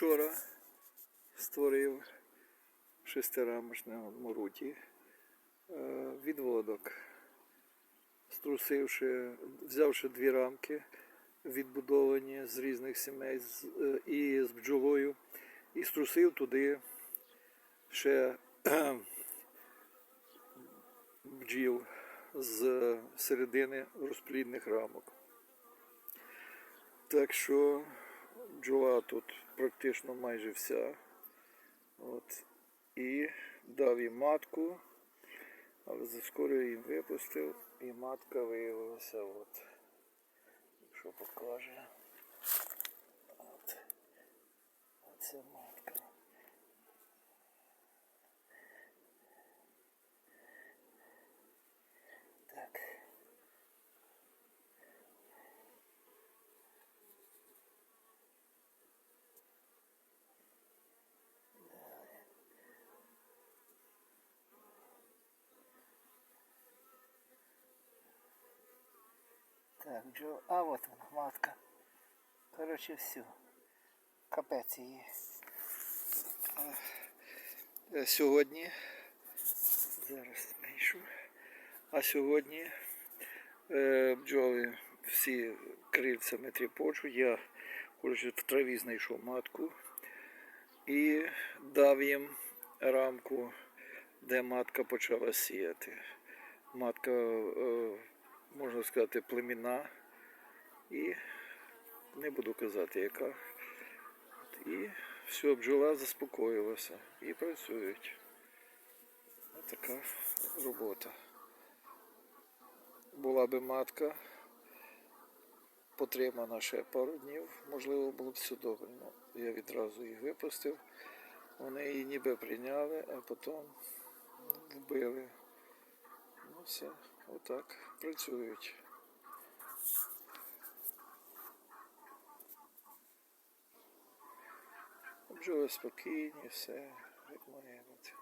Вчора створив в шестирамочному руті е, відводок, струсивши, взявши дві рамки, відбудовані з різних сімей е, і з бджолою, і струсив туди ще бджіл з середини розплідних рамок. Так що бджола тут практично майже вся. От. І дав їй матку, але скоро її випустив, і матка виявилася. От. Якщо покаже. Так, Джо, а от вона, матка. Коротше, все. Капець її. Е, Сьогодні. Зараз знайшу. А сьогодні е, бджоли всі крильцями тріпочуть. Я коротше, в траві знайшов матку і дав їм рамку, де матка почала сіяти. Матка, е, можна сказати, племінна. І не буду казати, яка. І все, бджола заспокоїлася і працюють. Ось така робота. Була би матка, потримана ще пару днів, можливо, було б все добре. Ну, я відразу їх випустив. Вони її ніби прийняли, а потім вбили. Ну все, отак працюють. Бджоли спокійні, все, як має бути.